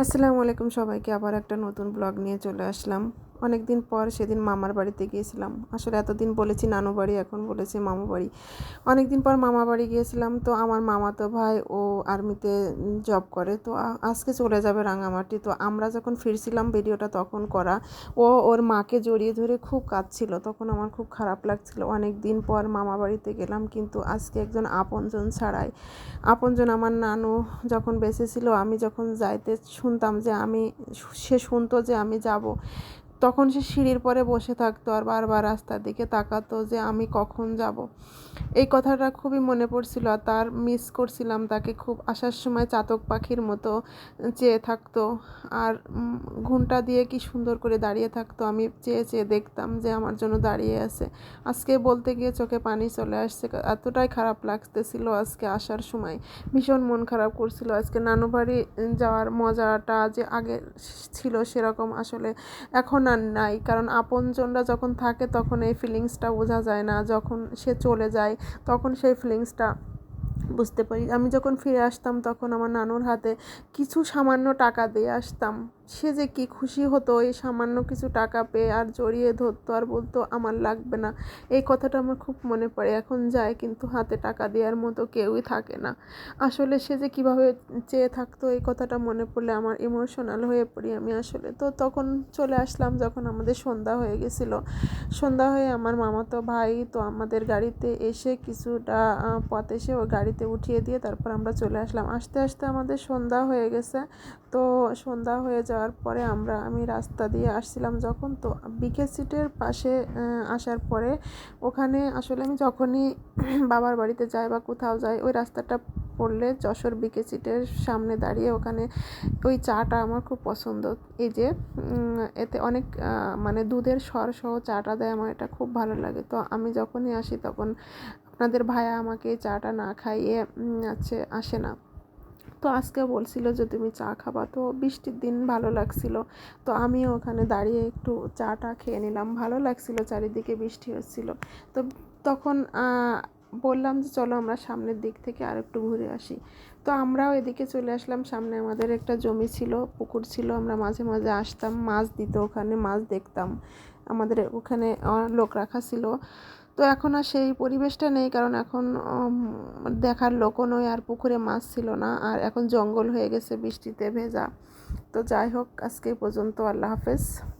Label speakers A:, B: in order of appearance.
A: আসসালামু আলাইকুম সবাইকে আবার একটা নতুন ব্লগ নিয়ে চলে আসলাম। অনেক দিন পর সেদিন মামার বাড়িতে গিয়েছিলাম। আসলে এতদিন বলেছি নানু বাড়ি, এখন বলেছি মামা বাড়ি। অনেক দিন পর মামা বাড়ি গিয়েছিলাম। তো আমার মামাতো ভাই ও আর্মিতে জব করে। তো আজকে চলে যাবে রাঙামাটি। তো আমরা যখন ফিরছিলাম ভিডিওটা তখন করা, ও ওর মাকে জড়িয়ে ধরে খুব কাঁদছিল। তখন আমার খুব খারাপ লাগছিল। অনেক দিন পর মামা বাড়িতে গেলাম। কিন্তু আজকে একজন আপনজন ছাড়াই। আপনজন আমার নানু যখন বেঁচে ছিল, আমি যখন যাইতে শুনতাম যে আমি, সে শুনতো যে আমি যাব তখন সে সিঁড়ির পরে বসে থাকতো আর বারবার রাস্তার দিকে তাকাতো যে আমি কখন যাব। এই কথাটা খুবই মনে পড়ছিল আর তার মিস করছিলাম তাকে খুব আসার সময় চাতক পাখির মতো চেয়ে থাকতো আর ঘুমটা দিয়ে কি সুন্দর করে দাঁড়িয়ে থাকতো। আমি চেয়ে চেয়ে দেখতাম যে আমার জন্য দাঁড়িয়ে আছে। আজকে বলতে গিয়ে চোখে পানি চলে আসছে। এতটাই খারাপ লাগতেছিল আজকে আসার সময়। ভীষণ মন খারাপ করছিল। আজকে নানু বাড়ি যাওয়ার মজাটা যে আগে ছিল সেরকম আসলে এখন আর নাই, কারণ আপনজনরা যখন থাকে তখন এই ফিলিংসটা বোঝা যায় না। যখন সে চলে যায়, তখন সেই ফিলিংসটা বুঝতে পারি। আমি যখন ফিরে আসতাম তখন আমার নানুর হাতে কিছু সামান্য টাকা দিয়ে আসতাম। সে যে কি খুশি হতো, এই সামান্য কিছু টাকা পেয়ে আর জড়িয়ে ধরতো আর বলতো, আমার লাগবে না। এই কথাটা আমার খুব মনে পড়ে। এখন যায়, কিন্তু হাতে টাকা দেওয়ার মতো কেউই থাকে না। আসলে সে যে কীভাবে চেয়ে থাকতো, এই কথাটা মনে পড়লে আমার ইমোশনাল হয়ে পড়ি আমি আসলে। তো তখন চলে আসলাম যখন আমাদের সন্ধ্যা হয়ে গেছিল। সন্ধ্যা হয়ে আমার মামাতো ভাই তো আমাদের গাড়িতে এসে কিছুটা পথ এসে ওই গাড়িতে উঠিয়ে দিয়ে তারপর আমরা চলে আসলাম। আসতে আসতে আমাদের সন্ধ্যা হয়ে গেছে। তো সন্ধ্যা হয়ে যাওয়ার পরে আমরা, আমি রাস্তা দিয়ে আসছিলাম যখন। তো বিকে সিটের পাশে আসার পরে ওখানে আসলে আমি যখনই বাবার বাড়িতে যাই বা কোথাও যাই, ওই রাস্তাটা পড়লে যশোর বিকে সিটের সামনে দাঁড়িয়ে ওখানে ওই চাটা আমার খুব পছন্দ। এই যে এতে অনেক মানে দুধের স্বর সহ চাটা দেয় আমার, এটা খুব ভালো লাগে। তো আমি যখনই আসি তখন আপনাদের ভাইয়া আমাকে চাটা না খাইয়ে আছে, আসে না। তো আজকে বলছিল যে, তুমি চা খাবা। তো বৃষ্টির দিন ভালো লাগছিল। তো আমিও ওখানে দাঁড়িয়ে একটু চাটা খেয়ে নিলাম। ভালো লাগছিল চারিদিকে বৃষ্টি হচ্ছিল। তো তখন বললাম যে চলো আমরা সামনের দিক থেকে আর একটু ঘুরে আসি। তো আমরাও এদিকে চলে আসলাম। সামনে আমাদের একটা জমি ছিল, পুকুর ছিল। আমরা মাঝে মাঝে আসতাম, মাছ দিত ওখানে, মাছ দেখতাম। আমাদের ওখানে লোক রাখা ছিল। তো এখন আর সেই পরিবেশটা নেই, কারণ এখন দেখার লোকও নয় আর পুকুরে মাছ ছিল না। আর এখন জঙ্গল হয়ে গেছে, বৃষ্টিতে ভেজা। তো যাই হোক, আজকে পর্যন্ত আল্লাহ হাফেজ।